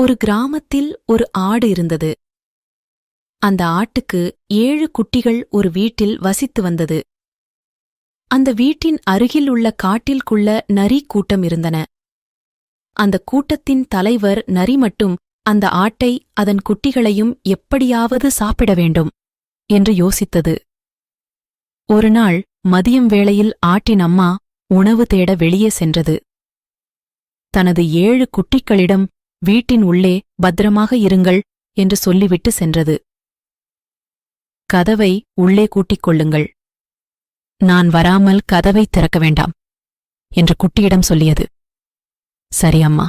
ஒரு கிராமத்தில் ஒரு ஆடு இருந்தது. அந்த ஆட்டுக்கு ஏழு குட்டிகள் ஒரு வீட்டில் வசித்து வந்தது. அந்த வீட்டின் அருகில் உள்ள காட்டில்குள்ள நரி கூட்டம் இருந்தன. அந்த கூட்டத்தின் தலைவர் நரி மட்டும் அந்த ஆட்டை அதன் குட்டிகளையும் எப்படியாவது சாப்பிட வேண்டும் என்று யோசித்தது. ஒருநாள் மதியம் வேளையில் ஆட்டின் அம்மா உணவு தேட வெளியே சென்றது. தனது ஏழு குட்டிகளிடம் வீட்டின் உள்ளே பத்திரமாக இருங்கள் என்று சொல்லிவிட்டு சென்றது. கதவை உள்ளே கூட்டிக் கொள்ளுங்கள். நான் வராமல் கதவை திறக்க வேண்டாம் என்று குட்டியிடம் சொல்லியது. சரி அம்மா.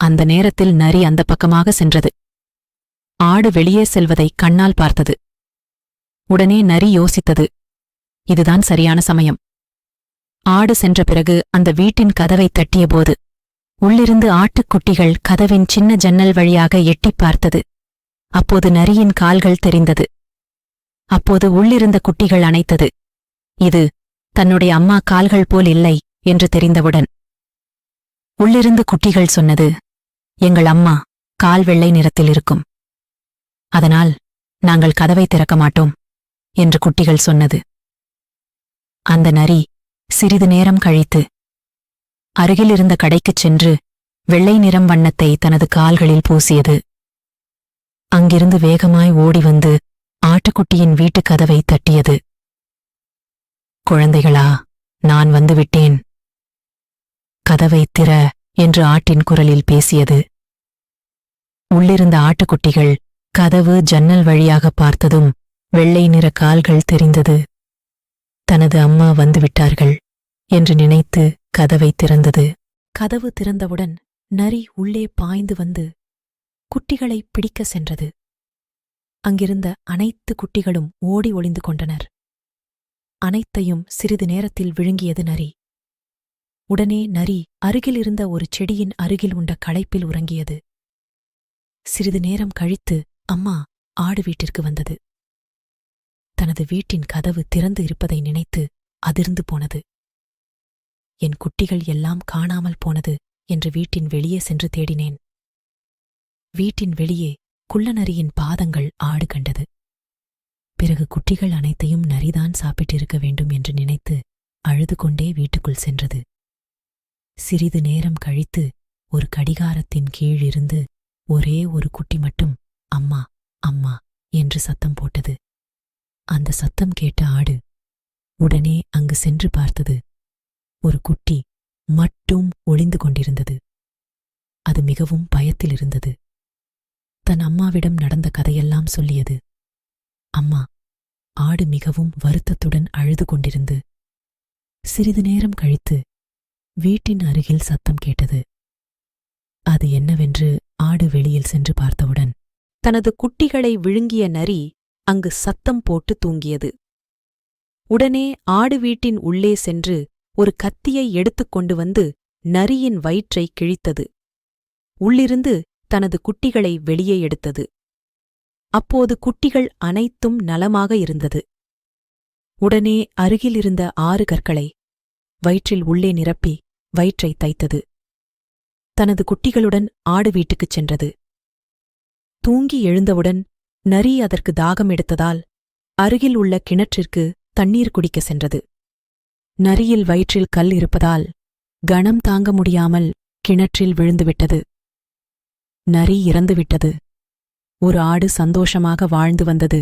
அந்த நேரத்தில் நரி அந்த பக்கமாக சென்றது. ஆடு வெளியே செல்வதை கண்ணால் பார்த்தது. உடனே நரி யோசித்தது. இதுதான் சரியான சமயம். ஆடு சென்ற பிறகு அந்த வீட்டின் கதவை தட்டியபோது உள்ளிருந்து ஆட்டுக்குட்டிகள் கதவின் சின்ன ஜன்னல் வழியாக எட்டிப் பார்த்தது. அப்போது நரியின் கால்கள் தெரிந்தது. அப்போது உள்ளிருந்த குட்டிகள் அணைத்தது. இது தன்னுடைய அம்மா கால்கள் போல் இல்லை என்று தெரிந்தவுடன். உள்ளிருந்து குட்டிகள் சொன்னது எங்கள் அம்மா கால் வெள்ளை நிறத்தில் இருக்கும். அதனால் நாங்கள் கதவை திறக்க மாட்டோம் என்று குட்டிகள் சொன்னது. அந்த நரி சிறிது நேரம் கழித்து அருகிலிருந்த கடைக்குச் சென்று வெள்ளை நிறம் வண்ணத்தை தனது கால்களில் பூசியது. அங்கிருந்து வேகமாய் ஓடி வந்து ஆட்டுக்குட்டியின் வீட்டுக் கதவை தட்டியது. குழந்தைகளா நான் வந்துவிட்டேன். கதவை திற என்று ஆட்டின் குரலில் பேசியது. உள்ளிருந்த ஆட்டுக்குட்டிகள் கதவு ஜன்னல் வழியாக பார்த்ததும் வெள்ளை நிற கால்கள் தெரிந்தது. தனது அம்மா வந்துவிட்டார்கள் என்று நினைத்து கதவை திறந்தது. கதவு திறந்தவுடன் நரி உள்ளே பாய்ந்து வந்து குட்டிகளை பிடிக்க சென்றது. அங்கிருந்த அனைத்து குட்டிகளும் ஓடி ஒளிந்து கொண்டனர். அனைத்தையும் சிறிது நேரத்தில் விழுங்கியது நரி. உடனே நரி அருகிலிருந்த ஒரு செடியின் அருகில் உண்ட களைப்பில் உறங்கியது. சிறிது நேரம் கழித்து அம்மா ஆடு வீட்டிற்கு வந்தது. தனது வீட்டின் கதவு திறந்து இருப்பதை நினைத்து அதிர்ந்து போனது. என் குட்டிகள் எல்லாம் காணாமல் போனது என்று வீட்டின் வெளியே சென்று தேடினேன். வீட்டின் வெளியே குள்ளநரியின் பாதங்கள் ஆடு கண்டது. பிறகு குட்டிகள் அனைத்தையும் நரிதான் சாப்பிட்டிருக்க வேண்டும் என்று நினைத்து அழுது கொண்டே வீட்டுக்குள் சென்றது. சிறிது நேரம் கழித்து ஒரு கடிகாரத்தின் கீழ் இருந்து ஒரே ஒரு குட்டி மட்டும் அம்மா அம்மா என்று சத்தம் போட்டது. அந்த சத்தம் கேட்ட ஆடு உடனே அங்கு சென்று பார்த்தது ஒரு குட்டி மட்டும் ஒளிந்து கொண்டிருந்தது. அது மிகவும் பயத்தில் இருந்தது. தன் அம்மாவிடம் நடந்த கதையெல்லாம் சொல்லியது. அம்மா ஆடு மிகவும் வருத்தத்துடன் அழுது கொண்டிருந்து சிறிது நேரம் கழித்து வீட்டின் அருகில் சத்தம் கேட்டது. அது என்னவென்று ஆடு வெளியில் சென்று பார்த்தவுடன் தனது குட்டிகளை விழுங்கிய நரி அங்கு சத்தம் போட்டு தூங்கியது. உடனே ஆடு வீட்டின் உள்ளே சென்று ஒரு கத்தியை எடுத்துக் கொண்டு வந்து நரியின் வயிற்றை கிழித்தது. உள்ளிருந்து தனது குட்டிகளை வெளியே எடுத்தது. அப்போது குட்டிகள் அனைத்தும் நலமாக இருந்தது. உடனே அருகிலிருந்த ஆறு கற்களை வயிற்றில் உள்ளே நிரப்பி வயிற்றை தைத்தது. தனது குட்டிகளுடன் ஆடு வீட்டுக்குச் சென்றது. தூங்கி எழுந்தவுடன் நரி அதற்கு தாகம் எடுத்ததால் அருகில் உள்ள கிணற்றிற்கு தண்ணீர் குடிக்க சென்றது. நரியில் வயிற்றில் கல் இருப்பதால் கணம் தாங்க முடியாமல் கிணற்றில் விழுந்துவிட்டது. நரி இறந்துவிட்டது. ஒரு ஆடு சந்தோஷமாக வாழ்ந்து வந்தது.